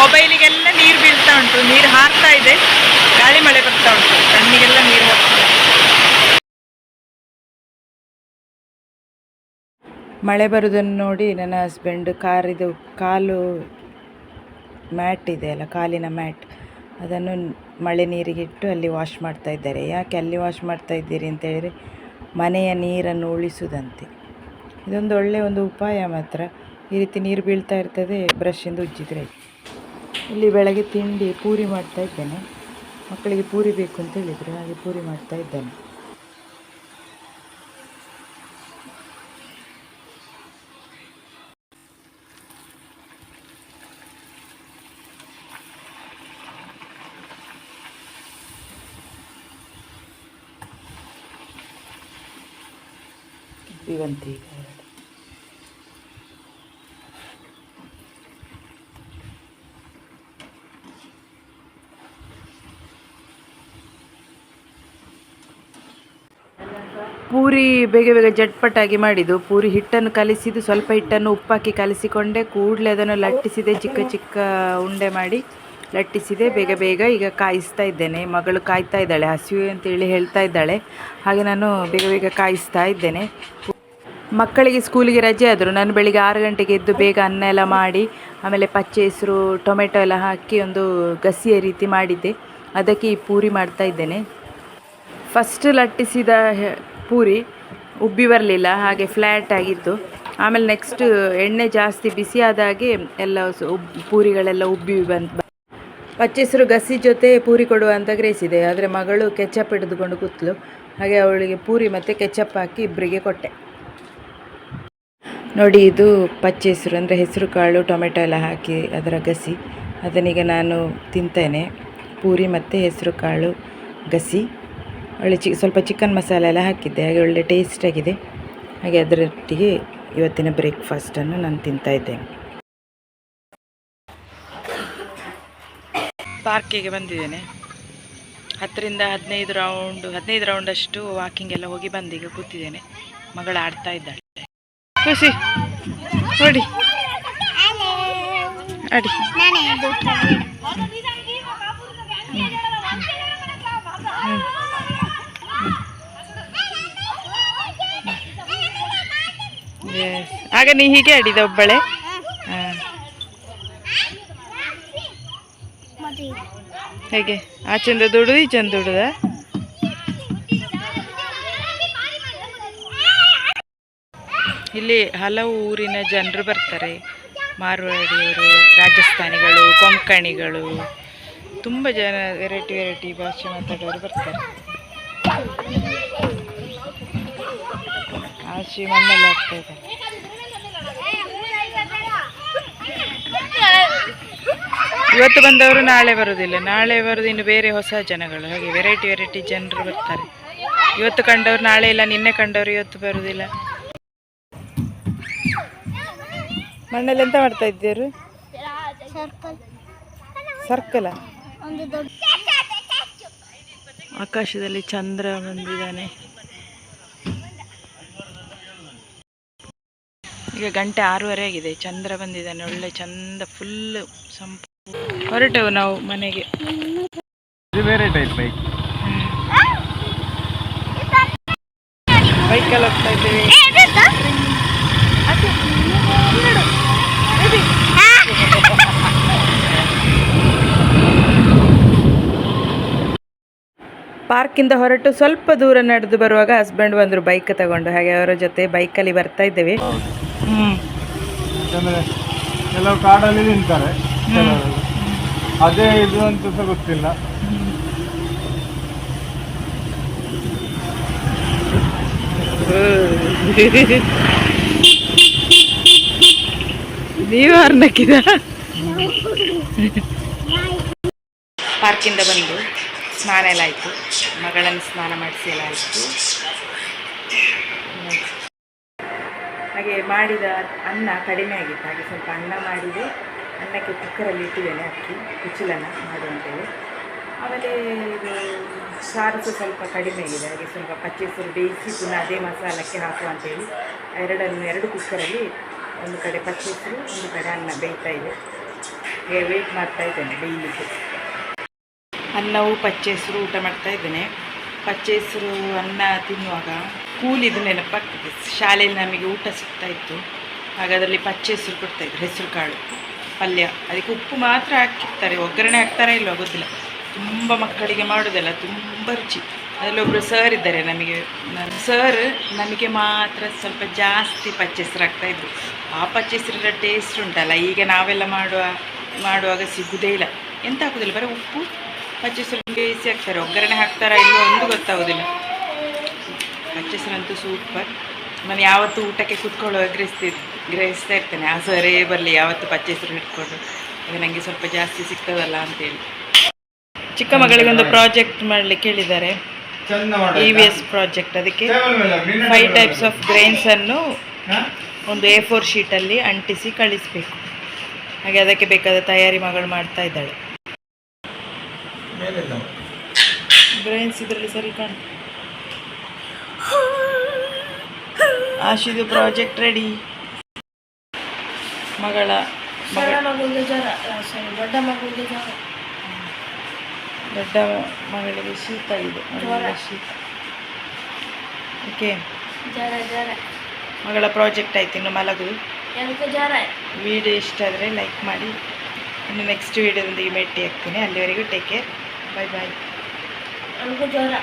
ಮೊಬೈಲಿಗೆಲ್ಲ ನೀರು ಬೀಳ್ತಾ ಉಂಟು, ನೀರು ಹಾರ್ತಾ ಇದೆ, ಗಾಳಿ ಮಳೆ ಬರ್ತಾ ಉಂಟು, ಕಣ್ಣಿಗೆಲ್ಲ ನೀರು ಮಳೆ ಬರುವುದನ್ನು ನೋಡಿ ನನ್ನ ಹಸ್ಬೆಂಡ್ ಕಾರಿದು ಕಾಲು ಮ್ಯಾಟ್ ಇದೆ ಅಲ್ಲ, ಕಾಲಿನ ಮ್ಯಾಟ್. ಅದನ್ನು ಮಳೆ ನೀರಿಗಿಟ್ಟು ಅಲ್ಲಿ ವಾಶ್ ಮಾಡ್ತಾ ಇದ್ದಾರೆ. ಯಾಕೆ ಅಲ್ಲಿ ವಾಶ್ ಮಾಡ್ತಾ ಇದ್ದೀರಿ ಅಂತ ಹೇಳಿದರೆ, ಮನೆಯ ನೀರನ್ನು ಉಳಿಸುವುದಂತೆ. ಇದೊಂದು ಒಳ್ಳೆಯ ಒಂದು ಉಪಾಯ ಮಾತ್ರ. ಈ ರೀತಿ ನೀರು ಬೀಳ್ತಾ ಇರ್ತದೆ ಬ್ರಷಿಂದ ಉಜ್ಜಿದ್ರೆ. ಇಲ್ಲಿ ಬೆಳಗ್ಗೆ ತಿಂಡಿ ಪೂರಿ ಮಾಡ್ತಾ ಇದ್ದೇನೆ. ಮಕ್ಕಳಿಗೆ ಪೂರಿ ಬೇಕು ಅಂತ ಹೇಳಿದರು, ಹಾಗೆ ಪೂರಿ ಮಾಡ್ತಾ ಇದ್ದೇನೆ. ಇವಂತಿ ಪೂರಿ ಬೇಗ ಬೇಗ ಜಟ್ಪಟ್ಟಾಗಿ ಮಾಡಿದ್ದು. ಪೂರಿ ಹಿಟ್ಟನ್ನು ಕಲಿಸಿದ್ದು, ಸ್ವಲ್ಪ ಹಿಟ್ಟನ್ನು ಉಪ್ಪಾಕಿ ಕಲಿಸಿಕೊಂಡೆ, ಕೂಡಲೇ ಅದನ್ನು ಲಟ್ಟಿಸಿದೆ, ಚಿಕ್ಕ ಚಿಕ್ಕ ಉಂಡೆ ಮಾಡಿ ಲಟ್ಟಿಸಿದೆ. ಬೇಗ ಬೇಗ ಈಗ ಕಾಯಿಸ್ತಾ ಇದ್ದೇನೆ. ಮಗಳು ಕಾಯ್ತಾ ಇದ್ದಾಳೆ, ಹಸಿವು ಅಂತೇಳಿ ಹೇಳ್ತಾ ಇದ್ದಾಳೆ. ಹಾಗೆ ನಾನು ಬೇಗ ಬೇಗ ಕಾಯಿಸ್ತಾ ಇದ್ದೇನೆ. ಮಕ್ಕಳಿಗೆ ಸ್ಕೂಲಿಗೆ ರಜೆ ಆದರು. ನಾನು ಬೆಳಿಗ್ಗೆ ಆರು ಗಂಟೆಗೆ ಎದ್ದು ಬೇಗ ಅನ್ನ ಎಲ್ಲ ಮಾಡಿ, ಆಮೇಲೆ ಪಚ್ಚೆ ಹೆಸರು, ಟೊಮೆಟೊ ಎಲ್ಲ ಹಾಕಿ ಒಂದು ಗಸಿಯ ರೀತಿ ಮಾಡಿದ್ದೆ. ಅದಕ್ಕೆ ಈ ಪೂರಿ ಮಾಡ್ತಾ ಇದ್ದೇನೆ. ಫಸ್ಟ್ ಲಟ್ಟಿಸಿದ ಪೂರಿ ಉಬ್ಬಿ ಬರಲಿಲ್ಲ, ಹಾಗೆ ಫ್ಲ್ಯಾಟ್ ಆಗಿತ್ತು. ಆಮೇಲೆ ನೆಕ್ಸ್ಟ್ ಎಣ್ಣೆ ಜಾಸ್ತಿ ಬಿಸಿಯಾದಾಗೆ ಎಲ್ಲ ಪೂರಿಗಳೆಲ್ಲ ಉಬ್ಬಿ ಬಂತು ಪಚ್ಚೆಸರು ಗಸಿ ಜೊತೆ ಪೂರಿ ಕೊಡುವ ಅಂತ ಗ್ರಹಿಸಿದೆ ಆದರೆ ಮಗಳು ಕೆಚಪ್ ಹಿಡಿದುಕೊಂಡು ಕೂತ್ಲು. ಹಾಗೆ ಅವಳಿಗೆ ಪೂರಿ ಮತ್ತು ಕೆಚಪ್ ಹಾಕಿ ಇಬ್ಬರಿಗೆ ಕೊಟ್ಟೆ. ನೋಡಿ, ಇದು ಪಚ್ಚೆಸರು, ಅಂದರೆ ಹೆಸರು ಕಾಳು, ಟೊಮೆಟೊ ಎಲ್ಲ ಹಾಕಿ ಅದರ ಗಸಿ. ಅದನ್ನೀಗ ನಾನು ತಿಂತೇನೆ. ಪೂರಿ ಮತ್ತು ಹೆಸರು ಕಾಳು ಗಸಿ. ಒಳ್ಳೆ ಚಿ, ಸ್ವಲ್ಪ ಚಿಕನ್ ಮಸಾಲೆ ಎಲ್ಲ ಹಾಕಿದ್ದೆ. ಹಾಗೆ ಒಳ್ಳೆ ಟೇಸ್ಟ್ ಆಗಿದೆ. ಹಾಗೆ ಅದರೊಟ್ಟಿಗೆ ಇವತ್ತಿನ ಬ್ರೇಕ್ಫಾಸ್ಟನ್ನು ನಾನು ತಿಂತಾ ಇದ್ದೇನೆ. ಪಾರ್ಕಿಗೆ ಬಂದಿದ್ದೇನೆ. ಹತ್ತರಿಂದ ಹದಿನೈದು ರೌಂಡ್ ಹದಿನೈದು ರೌಂಡಷ್ಟು ವಾಕಿಂಗ್ ಎಲ್ಲ ಹೋಗಿ ಬಂದೀಗ ಕೂತಿದ್ದೇನೆ. ಮಗಳು ಆಡ್ತಾ ಇದ್ದಾಳೆ. ಖುಷಿ ನೋಡಿ ಅಡಿ. Yes. ಆಗ ನೀ ಹೀಗೆ ಆಡಿದ ಒಬ್ಬಳೆ? ಹೇಗೆ? ಆ ಚಂದ ದುಡ್ದು, ಈ ಚಂದ ದುಡ್ದ? ಇಲ್ಲಿ ಹಲವು ಊರಿನ ಜನರು ಬರ್ತಾರೆ. ಮಾರ್ವಾಡಿಯವರು, ರಾಜಸ್ಥಾನಿಗಳು, ಕೊಂಕಣಿಗಳು. ತುಂಬ ಜನ ವೆರೈಟಿ ವೆರೈಟಿ ಭಾಷೆ ಮಾತಾಡೋರು ಬರ್ತಾರೆ. ಆಚೆ ಮಣ್ಣಲ್ಲಿ ಆಗ್ತಾ ಇದೆ ಇವತ್ತು ಬಂದವರು ನಾಳೆ ಬರುವುದಿಲ್ಲ ನಾಳೆ ಬರೋದು ಇನ್ನು ಬೇರೆ ಹೊಸ ಜನಗಳು. ಹಾಗೆ ವೆರೈಟಿ ವೆರೈಟಿ ಜನರು ಬರ್ತಾರೆ. ಇವತ್ತು ಕಂಡವ್ರು ನಾಳೆ ಇಲ್ಲ ನಿನ್ನೆ ಕಂಡವರು ಇವತ್ತು ಬರುವುದಿಲ್ಲ ಮಣ್ಣಲ್ಲಿ ಎಂತ ಮಾಡ್ತಾ ಇದ್ದೀರು? ಸರ್ಕಲ್ ಸರ್ಕಲ ಆಕಾಶದಲ್ಲಿ ಚಂದ್ರ ಬಂದಿದ್ದಾನೆ. ಈಗ ಗಂಟೆ ಆರೂವರೆ ಆಗಿದೆ. ಚಂದ್ರ ಬಂದಿದ್ದಾನೆ. ಒಳ್ಳೆ ಚಂದ ಫುಲ್ ಸಂಪು ಹೊರಟೆವು ನಾವು ಮನೆಗೆ. ಇದು ಬೇರೆ ಟೈಪ್ ಬೈಕ್ ಬೈಕಲ್ಲಿ ಹೋಗ್ತಾ ಇದ್ದೀವಿ. ಪಾರ್ಕಿಂದ ಹೊರಟು ಸ್ವಲ್ಪ ದೂರ ನಡೆದು ಬರುವಾಗ ಹಸ್ಬೆಂಡ್ ಬಂದರು ಬೈಕ್ ತಗೊಂಡು. ಹಾಗೆ ಅವರ ಜೊತೆ ಬೈಕಲ್ಲಿ ಬರ್ತಾ ಇದ್ದೇವೆ. ಯಾಕಂದ್ರೆ ಕೆಲವು ಕಾಡಲ್ಲಿ ನಿಂತಾರೆ ಕೆಲವರು ಅದೇ ಇದು ಅಂತ ಸಹ ಗೊತ್ತಿಲ್ಲ. ನೀವು ಪಾರ್ಕಿಂದ ಬಂದು ಸ್ನಾನ ಎಲ್ಲ ಆಯಿತು. ಮಗಳನ್ನು ಸ್ನಾನ ಮಾಡಿಸಿ ಎಲ್ಲ ಆಯಿತು. ಹಾಗೆ ಮಾಡಿದ ಅನ್ನ ಕಡಿಮೆ ಆಗಿತ್ತು. ಹಾಗೆ ಸ್ವಲ್ಪ ಅನ್ನ ಮಾಡಿದೆ. ಅನ್ನಕ್ಕೆ ಕುಕ್ಕರಲ್ಲಿ ಇಟ್ಟಿದ್ದೇನೆ ಅಕ್ಕಿ, ಕುಚ್ಚಲನ್ನ ಮಾಡು ಅಂತೇಳಿ ಆಮೇಲೆ ಇದು ಸಾರು ಸ್ವಲ್ಪ ಕಡಿಮೆ ಆಗಿದೆ. ಹಾಗೆ ಸ್ವಲ್ಪ ಪಚ್ಚೆಸರು ಬೇಯಿಸಿ ಪುನಃ ಅದೇ ಮಸಾಲಕ್ಕೆ ಹಾಕುವ ಅಂತೇಳಿ ಎರಡನ್ನು, ಎರಡು ಕುಕ್ಕರಲ್ಲಿ ಒಂದು ಕಡೆ ಪಚ್ಚೆಸರು ಒಂದು ಕಡೆ ಅನ್ನ ಬೇಯ್ತಾ ಇದೆ. ವೇಟ್ ಮಾಡ್ತಾ ಇದ್ದೇನೆ ಬೇಯಲಿಕ್ಕೆ ಅನ್ನವು ಪಚ್ಚೆಸರು ಊಟ ಮಾಡ್ತಾ ಇದ್ದೇನೆ. ಪಚ್ಚೆ ಹೆಸರು ಅನ್ನ ತಿನ್ನುವಾಗ ಕೂಲಿದು ನೆನಪಾಗ್ತದೆ. ಶಾಲೆಯಲ್ಲಿ ನಮಗೆ ಊಟ ಸಿಗ್ತಾ ಇತ್ತು. ಆಗ ಅದರಲ್ಲಿ ಪಚ್ಚೆ ಹೆಸರು ಕೊಡ್ತಾಯಿದ್ರು, ಹೆಸರು ಕಾಳು, ಪಲ್ಯ. ಅದಕ್ಕೆ ಉಪ್ಪು ಮಾತ್ರ ಹಾಕಿರ್ತಾರೆ. ಒಗ್ಗರಣೆ ಹಾಕ್ತಾರೆ ಇಲ್ಲ ಗೊತ್ತಿಲ್ಲ. ತುಂಬ ಮಕ್ಕಳಿಗೆ ಮಾಡೋದಲ್ಲ ತುಂಬ ರುಚಿ. ಅದರಲ್ಲೊಬ್ಬರು ಸರ್ ಇದ್ದಾರೆ ನಮಗೆ. ಸರ್ ನಮಗೆ ಮಾತ್ರ ಸ್ವಲ್ಪ ಜಾಸ್ತಿ ಪಚ್ಚೆ ಹಾಕ್ತಾ ಹಾಕ್ತಾಯಿದ್ರು. ಆ ಪಚ್ಚೆಸರಿನ ಟೇಸ್ಟ್ ಉಂಟಲ್ಲ. ಈಗ ನಾವೆಲ್ಲ ಮಾಡುವ, ಮಾಡುವಾಗ ಸಿಗುವುದೇ ಇಲ್ಲ. ಎಂತ ಹಾಕೋದಿಲ್ಲ ಬರೀ ಉಪ್ಪು ಪಚ್ಚೆ ಹೆಸರು ಬೇಯಿಸಿ ಹಾಕ್ತಾರೆ ಒಗ್ಗರಣೆ ಹಾಕ್ತಾರಾ ಇಲ್ವೋ ಒಂದು ಗೊತ್ತಾಗೋದಿಲ್ಲ. ಪಚ್ಚೆ ಹೆಸರಂತೂ ಸೂಪರ್. ನಾನು ಯಾವತ್ತು ಊಟಕ್ಕೆ ಕುತ್ಕೊಳ್ಳುವಾಗ ಗ್ರಹಿಸ್ತಿ, ಗ್ರಹಿಸ್ತಾ ಇರ್ತೇನೆ. ಆ ಸರೇ ಬರಲಿ, ಯಾವತ್ತು ಪಚ್ಚೆಸರು ಇಟ್ಕೊಂಡು. ಅದು ನನಗೆ ಸ್ವಲ್ಪ ಜಾಸ್ತಿ ಸಿಗ್ತದಲ್ಲ ಅಂತೇಳಿ. ಚಿಕ್ಕ ಮಗಳಿಗೆ ಒಂದು ಪ್ರಾಜೆಕ್ಟ್ ಮಾಡಲಿಕ್ಕೆ ಹೇಳಿದ್ದಾರೆ. ಇ ವಿ ಎಸ್ ಪ್ರಾಜೆಕ್ಟ್ ಅದಕ್ಕೆ. ಫೈವ್ ಟೈಪ್ಸ್ ಆಫ್ ಗ್ರೈನ್ಸನ್ನು ಒಂದು ಎ ಫೋರ್ ಶೀಟಲ್ಲಿ ಅಂಟಿಸಿ ಕಳಿಸ್ಬೇಕು. ಹಾಗೆ ಅದಕ್ಕೆ ಬೇಕಾದ ತಯಾರಿ ಮಗಳು ಮಾಡ್ತಾ ಇದ್ದಾಳೆ. ಬ್ರೈನ್ಸ್ ಇದರಲ್ಲಿ ಸರಿ ಕಾಣು. ಆಶಿದು ಪ್ರಾಜೆಕ್ಟ್ ರೆಡಿ ಮಗಳ ಮಗಳ ದೊಡ್ಡ ಮಗಳಿಗೆ ದೊಡ್ಡ ಮಗಳಿಗೆ ಶೀತ ಇದು ಶೀತ. ಓಕೆ ಮಗಳ ಪ್ರಾಜೆಕ್ಟ್ ಆಯ್ತು ಇನ್ನು ಮಲಗು. ಜ್ವರ? ವಿಡಿಯೋ ಇಷ್ಟ ಆದರೆ ಲೈಕ್ ಮಾಡಿ. ಇನ್ನು ನೆಕ್ಸ್ಟ್ ವೀಡಿಯೋದೊಂದಿಗೆ ಭೇಟಿ ಹಾಕ್ತೀನಿ. ಅಲ್ಲಿವರೆಗೂ ಟೇಕ್ ಕೇರ್ ಬಾಯ್ ಬಾಯ್ ನನಗೂ ಜ್ವರ